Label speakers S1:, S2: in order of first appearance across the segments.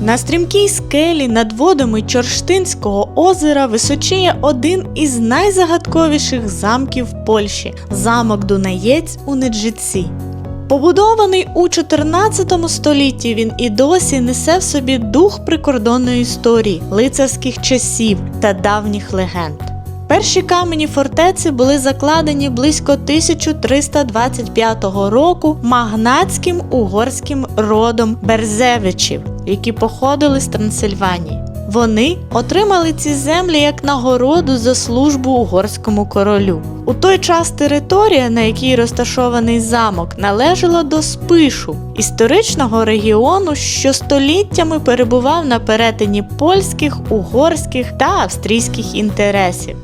S1: На стрімкій скелі над водами Чорштинського озера височіє один із найзагадковіших замків Польщі замок Дунаєць у Неджиці. Побудований у 14 столітті, він і досі несе в собі дух прикордонної історії, лицарських часів та давніх легенд. Перші камені фортеці були закладені близько 1325 року магнатським угорським родом Берзевичів, які походили з Трансильванії. Вони отримали ці землі як нагороду за службу угорському королю. У той час територія, на якій розташований замок, належала до Спишу, історичного регіону, що століттями перебував на перетині польських, угорських та австрійських інтересів.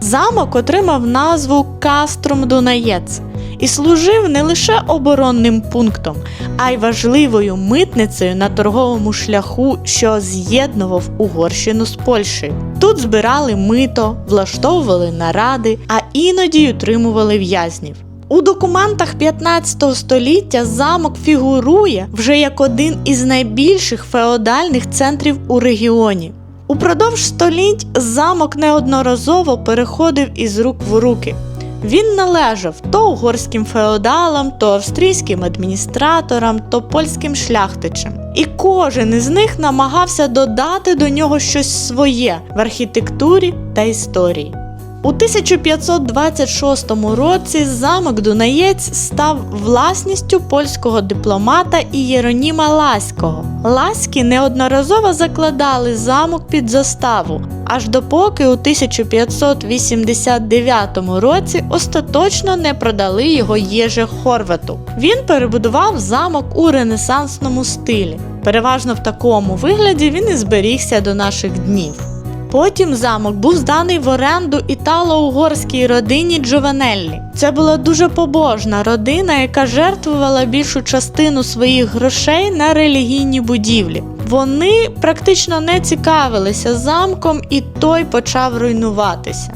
S1: Замок отримав назву Каструм Дунаєц і служив не лише оборонним пунктом, а й важливою митницею на торговому шляху, що з'єднував Угорщину з Польщею. Тут збирали мито, влаштовували наради, а іноді утримували в'язнів. У документах 15 століття замок фігурує вже як один із найбільших феодальних центрів у регіоні. Упродовж століть замок неодноразово переходив із рук в руки. Він належав то угорським феодалам, то австрійським адміністраторам, то польським шляхтичам. І кожен із них намагався додати до нього щось своє в архітектурі та історії. У 1526 році замок Дунаєць став власністю польського дипломата і Єроніма Ласького. Лаські неодноразово закладали замок під заставу, аж допоки у 1589 році остаточно не продали його Єже Хорвату. Він перебудував замок у ренесансному стилі. Переважно в такому вигляді він і зберігся до наших днів. Потім замок був зданий в оренду італо-угорській родині Джованеллі. Це була дуже побожна родина, яка жертвувала більшу частину своїх грошей на релігійні будівлі. Вони практично не цікавилися замком, і той почав руйнуватися.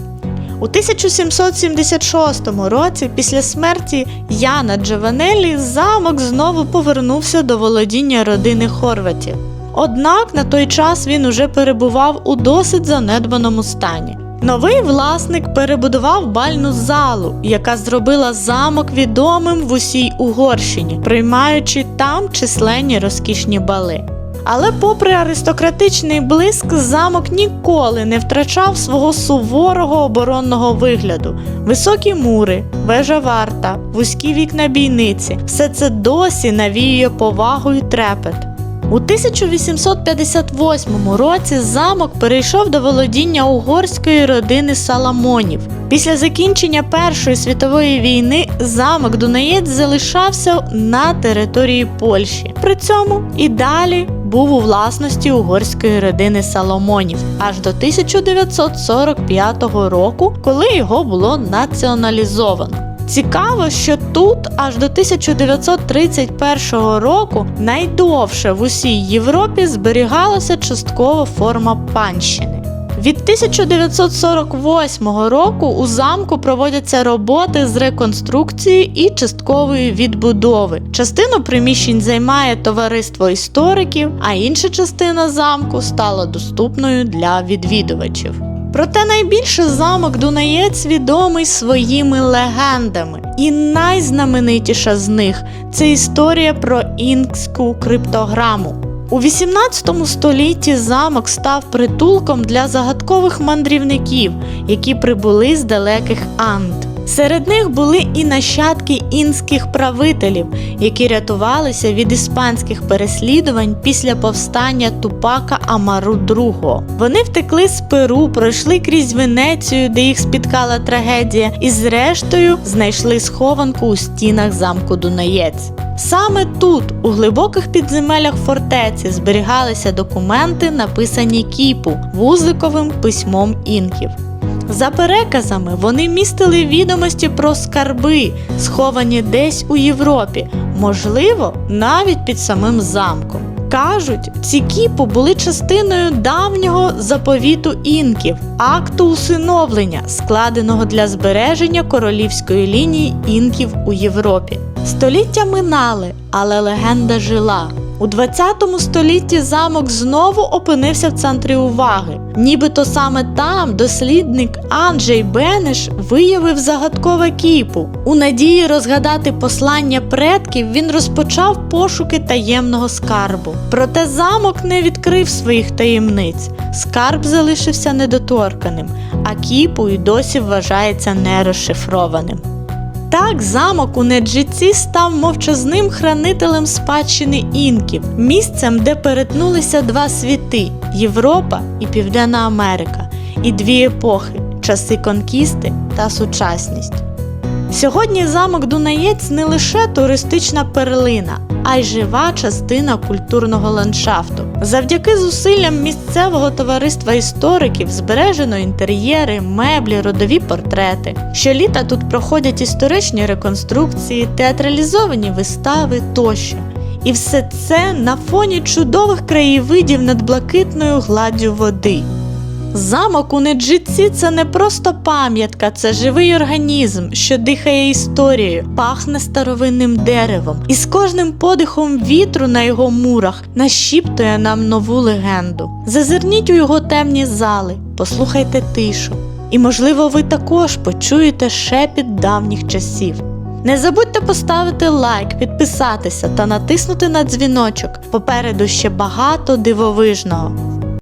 S1: У 1776 році, після смерті Яна Джованеллі, замок знову повернувся до володіння родини Хорватів. Однак на той час він уже перебував у досить занедбаному стані. Новий власник перебудував бальну залу, яка зробила замок відомим в усій Угорщині, приймаючи там численні розкішні бали. Але, попри аристократичний блиск, замок ніколи не втрачав свого суворого оборонного вигляду. Високі мури, вежа варта, вузькі вікна бійниці все це досі навіює повагу і трепет. У 1858 році замок перейшов до володіння угорської родини Саламонів. Після закінчення Першої світової війни замок Дунаєць залишався на території Польщі. При цьому і далі був у власності угорської родини Соломонів аж до 1945 року, коли його було націоналізовано. Цікаво, що тут аж до 1931 року найдовше в усій Європі зберігалася часткова форма панщини. Від 1948 року у замку проводяться роботи з реконструкції і часткової відбудови. Частину приміщень займає товариство істориків, а інша частина замку стала доступною для відвідувачів. Проте найбільше замок Дунаєць відомий своїми легендами, і найзнаменитіша з них це історія про інкську криптограму. У 18 столітті замок став притулком для загадкових мандрівників, які прибули з далеких Анд. Серед них були і нащадки інських правителів, які рятувалися від іспанських переслідувань після повстання Тупака Амару II. Вони втекли з Перу, пройшли крізь Венецію, де їх спіткала трагедія, і зрештою знайшли схованку у стінах замку Дунаєць. Саме тут, у глибоких підземелях фортеці, зберігалися документи, написані кіпу вузиковим письмом інків. За переказами, вони містили відомості про скарби, сховані десь у Європі, можливо, навіть під самим замком. Кажуть, ці кіпу були частиною давнього заповіту інків, акту усиновлення, складеного для збереження королівської лінії інків у Європі. Століття минали, але легенда жила. У 20 столітті замок знову опинився в центрі уваги. Нібито саме там дослідник Анджей Бенеш виявив загадкове кіпу. У надії розгадати послання предків він розпочав пошуки таємного скарбу. Проте замок не відкрив своїх таємниць. Скарб залишився недоторканим, а кіпу й досі вважається нерозшифрованим. Так, замок у Неджиці став мовчазним хранителем спадщини інків, місцем, де перетнулися два світи Європа і Південна Америка, і дві епохи часи конкісти та сучасність. Сьогодні замок Дунаєць не лише туристична перлина, а й жива частина культурного ландшафту. Завдяки зусиллям місцевого товариства істориків збережено інтер'єри, меблі, родові портрети. Щоліта тут проходять історичні реконструкції, театралізовані вистави тощо. І все це на фоні чудових краєвидів над блакитною гладдю води. Замок у Неджиці це не просто пам'ятка, це живий організм, що дихає історією, пахне старовинним деревом, і з кожним подихом вітру на його мурах нашіптує нам нову легенду. Зазирніть у його темні зали, послухайте тишу, і, можливо, ви також почуєте шепіт давніх часів. Не забудьте поставити лайк, підписатися та натиснути на дзвіночок. Попереду ще багато дивовижного.